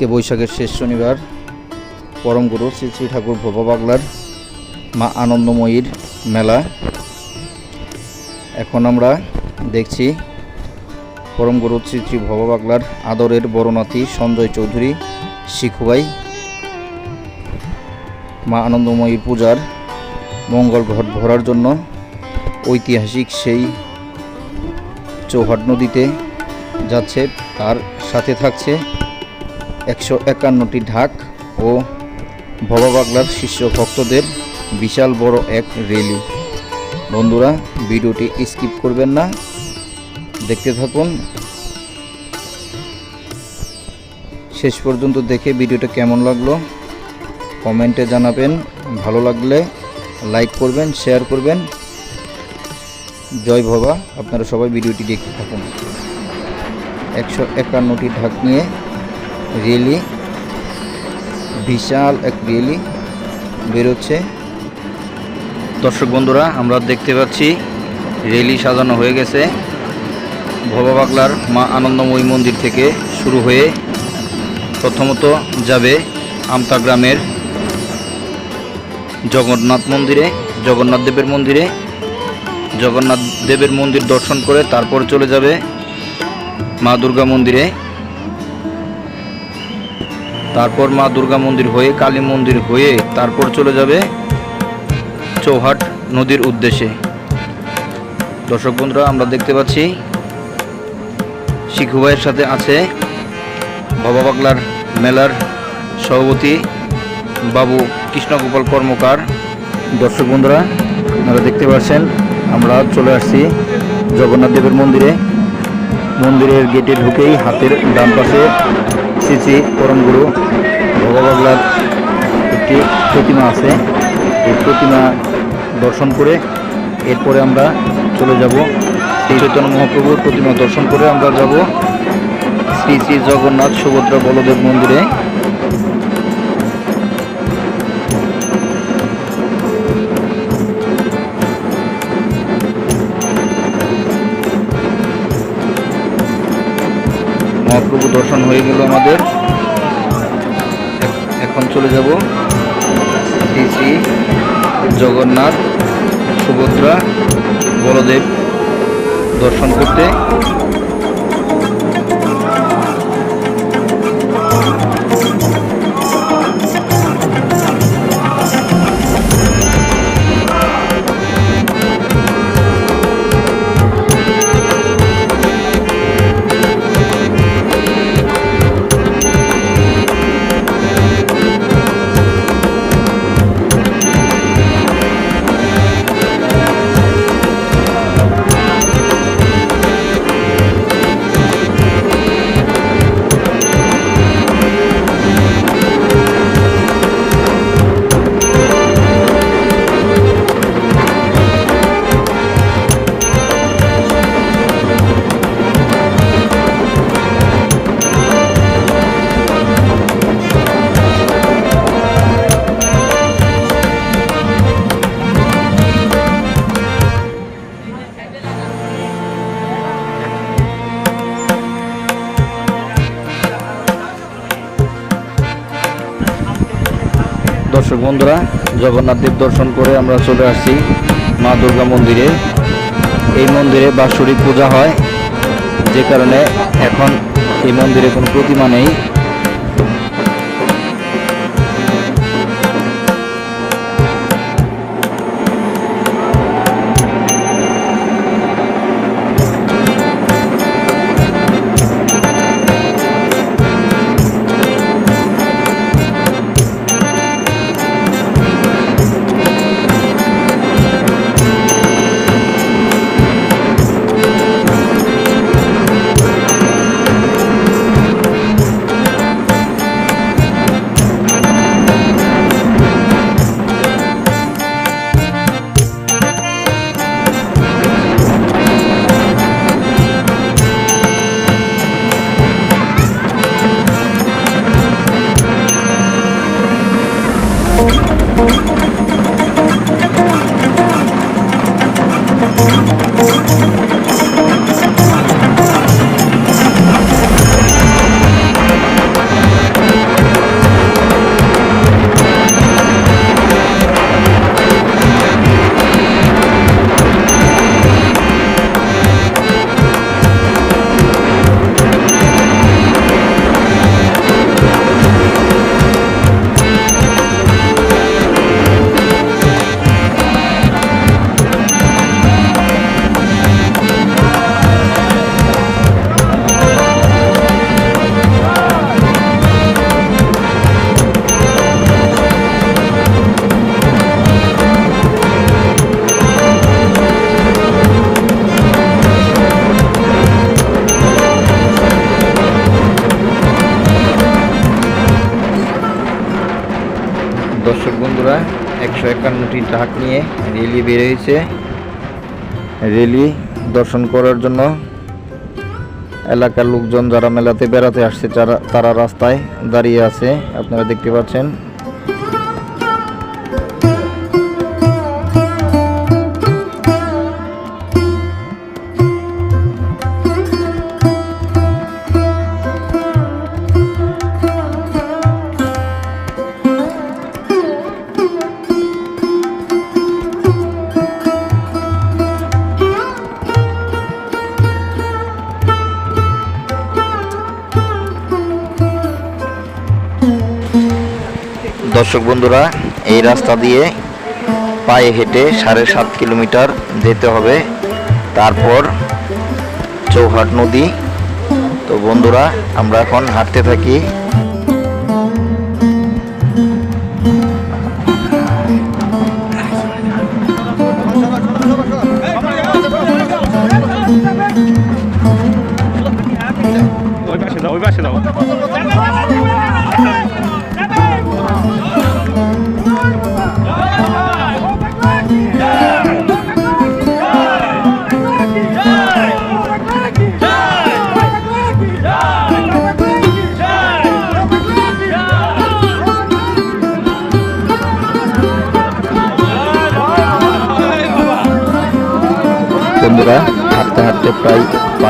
আজকে বৈশাখের শেষ শনিবার। পরম গুরু শ্রী শ্রী ঠাকুর ভোপা বাগলার মা আনন্দময়ীর মেলা। এখন আমরা দেখছি পরম গুরু শ্রী শ্রী ভবা বাগলার আদরের বড়নাথী সঞ্জয় চৌধুরী শিখুবাই মা আনন্দময়ীর পূজার মঙ্গল ঘট ভরার জন্য ঐতিহাসিক সেই চৌহাট নদীতে যাচ্ছে, তার সাথে থাকছে একশো একান্নটি ঢাক ও ভবা বাগলার শিষ্য ভক্তদের বিশাল বড় এক র্যালি বন্ধুরা, ভিডিওটি স্কিপ করবেন না। দেখতে থাকুন। শেষ পর্যন্ত দেখে ভিডিওটা কেমন লাগল? কমেন্টে জানাবেন। ভালো লাগলে লাইক করবেন, শেয়ার করবেন। জয় ভবা। আপনারা সবাই ভিডিওটি দেখতে থাকুন। একশো একান্নটি ঢাক নিয়ে রেলি, বিশাল এক রেলি বেরোচ্ছে। দর্শক বন্ধুরা, আমরা দেখতে পাচ্ছি রেলি সাজানো হয়ে গেছে। ভবা বাগলার মা আনন্দময়ী মন্দির থেকে শুরু হয়ে প্রথমত যাবে আমতা গ্রামের জগন্নাথ মন্দিরে, জগন্নাথ দেবের মন্দিরে। জগন্নাথ দেবের মন্দির দর্শন করে তারপর চলে যাবে মা দুর্গা মন্দিরে। তারপর মা দুর্গা মন্দির হয়ে, কালী মন্দির হয়ে তারপর চলে যাবে চৌহাট নদীর উদ্দেশ্যে। দর্শক বন্ধুরা, আমরা দেখতে পাচ্ছি শিখু ভাইয়ের সাথে আছে বাবা বাগলার মেলার সভাপতি বাবু কৃষ্ণগোপাল কর্মকার। দর্শক বন্ধুরা, আপনারা দেখতে পাচ্ছেন, আমরা চলে আসছি জগন্নাথ দেবের মন্দিরে। মন্দিরের গেটে ঢুকেই হাতের ডান পাশে শ্রী শ্রী পরম গুরু ভগবাগলার একটি প্রতিমা আছে। এই প্রতিমা দর্শন করে এরপরে আমরা চলে যাব। শ্রী চৈতন্য মহাপ্রভুর প্রতিমা দর্শন করে আমরা যাব। শ্রী শ্রী জগন্নাথ সুভদ্রা বলদেব মন্দিরে। মহাপ্রভু দর্শন হয়ে গেল আমাদের। এখন চলে যাব শ্রী শ্রী জগন্নাথ সুভদ্রা বলদেব দর্শন করতে। বন্ধুরা, জগন্নাথ দেব দর্শন করে আমরা চলে আসছি মা দুর্গা মন্দিরে। এই মন্দিরে বাৎসরিক পূজা হয়, যে কারণে এখন এই মন্দিরে কোনো প্রতিমা নেই। একশো একান্নটি ট্রাক নিয়ে রেলি বেরিয়েছে। রেলি দর্শন করার জন্য এলাকার লোকজন যারা মেলাতে বেড়াতে আসছে তারা রাস্তায় দাঁড়িয়ে আছে। আপনারা দেখতে পাচ্ছেন দর্শক বন্ধুরা, এই রাস্তা দিয়ে পায়ে হেঁটে সাড়ে সাত কিলোমিটার যেতে হবে। তারপর চৌহাট নদী। তো বন্ধুরা, আমরা এখন হাঁটতে থাকি।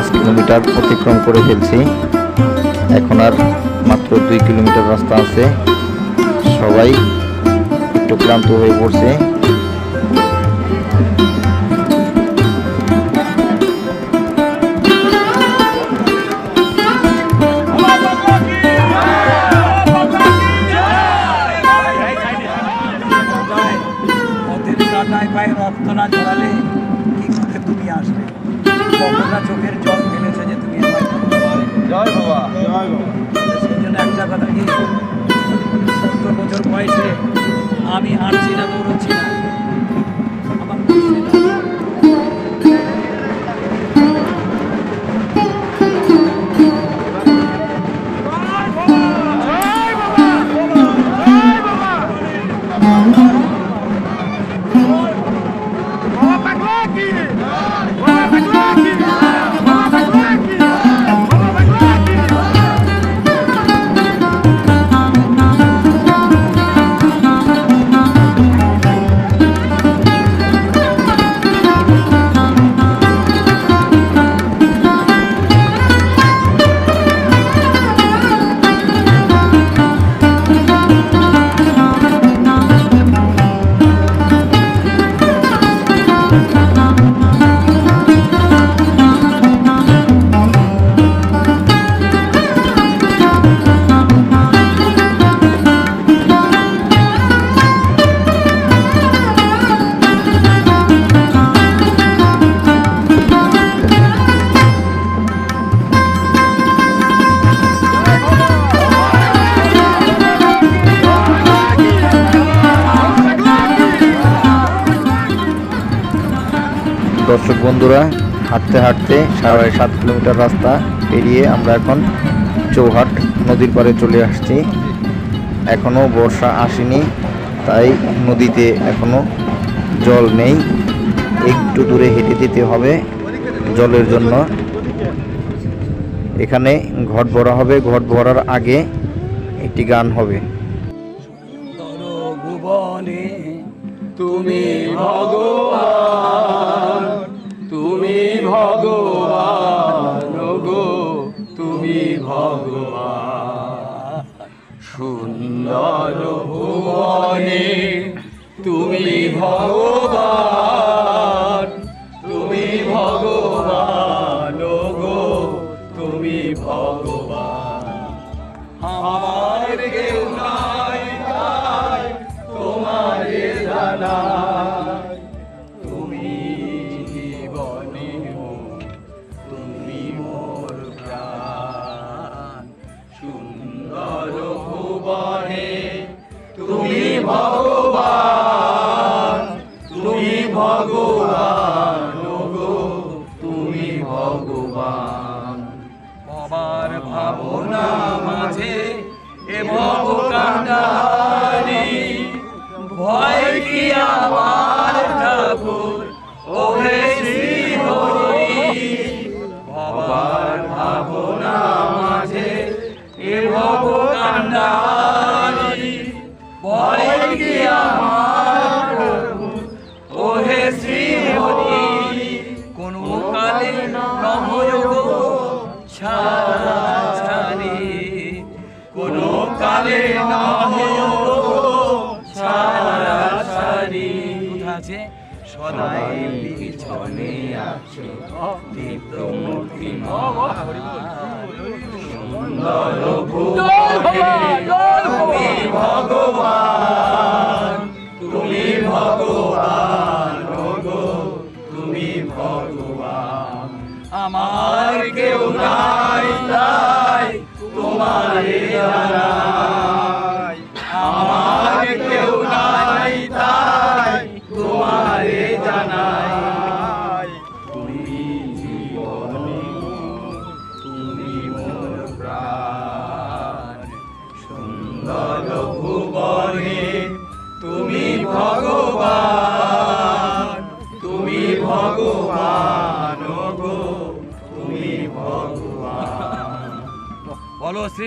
পাঁচ কিলোমিটার অতিক্রম করে ফেলছি। এখন আর মাত্র দুই কিলোমিটার রাস্তা আছে। সবাই একটু ক্লান্ত হয়ে পড়ছে। দর্শক বন্ধুরা, হাঁটতে হাঁটতে সাড়ে সাত কিলোমিটার রাস্তা পেরিয়ে আমরা এখন চৌহাট নদীর পাড়ে চলে আসছি। এখনও বর্ষা আসেনি, তাই নদীতে এখনও জল নেই। একটু দূরে হেঁটে যেতে হবে জলের জন্য। এখানে ঘট ভরা হবে, ঘট ভরার আগে একটি গান হবে। তুমি ভগবান। ভগবান গো তুমি ভগবান। সুন্দর ভুবনে তুমি ভগবান। সুন্দর ভুবনে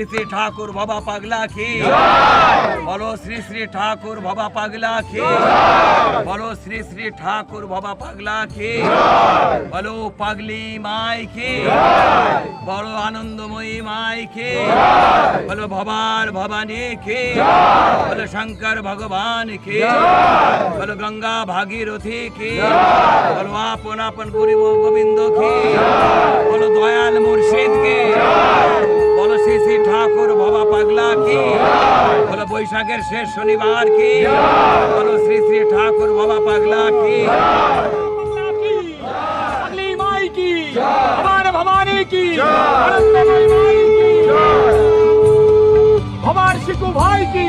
শ্রী ঠাকুর বাবা পাগলা কি? বলো শ্রী শ্রী ঠাকুর বাবা পাগলা কি? বলো শ্রী শ্রী ঠাকুর বাবা পাগলা কি? বলো পাগলি মাই কি? বলো আনন্দময়ী মাই কি? বলো ভবার ভবানী কি? বলো শঙ্কর ভগবান কি? বলো গঙ্গা ভাগীরথী কি? বলো আপন আপন গরিব গোবিন্দ কি? বলো দয়াল মুর্শিদ কি? বলো শ্রী শ্রী ঠাকুর বাবা পাগলা কি? বলো বৈশাখের শেষ শনিবার কি? বলো শ্রী শ্রী ঠাকুর বাবা পাগলা কি? পাগলি মাই কি? ভবানী কি? ভবান শিকু ভাই কি?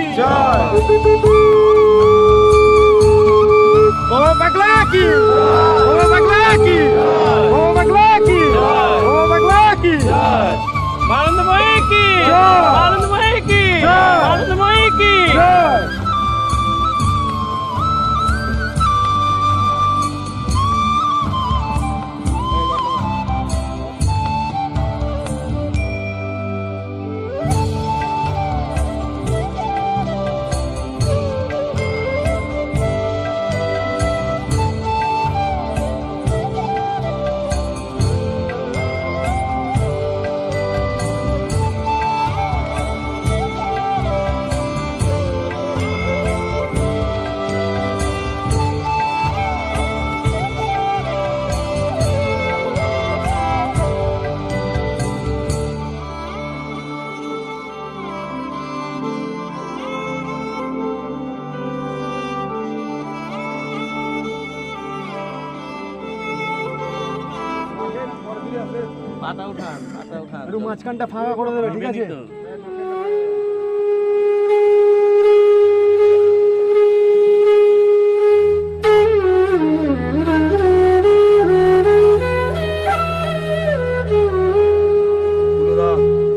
একটু মাঝখানটা ফাঁকা করে দেবে ঠিক আছে?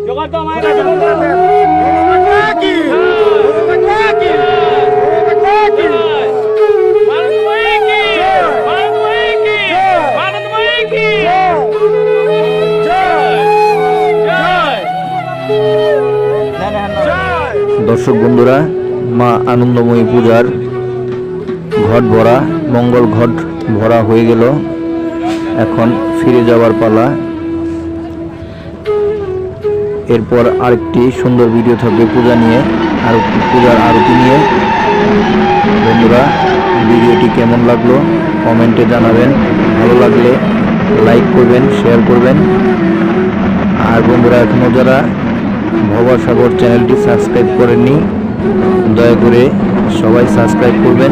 জোগাড় তো আমার দর্শক বন্ধুরা, মা আনন্দময়ী পূজার ঘট ভরা, মঙ্গল ঘট ভরা হয়ে গেল। এখন ফিরে যাওয়ার পালা। এরপর আরেকটি সুন্দর ভিডিও থাকবে পূজা নিয়ে, আর পূজার আরতি নিয়ে। বন্ধুরা, ভিডিওটি কেমন লাগল কমেন্টে জানাবেন। ভালো লাগলে লাইক করবেন শেয়ার করবেন। আর বন্ধুরা এখনও যারা ভবাসাগর চ্যানেলটি সাবস্ক্রাইব করেননি। দয়া করে সবাই সাবস্ক্রাইব করবেন।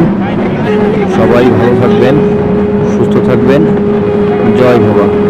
সবাই ভালো থাকবেন, সুস্থ থাকবেন। জয় ভবা।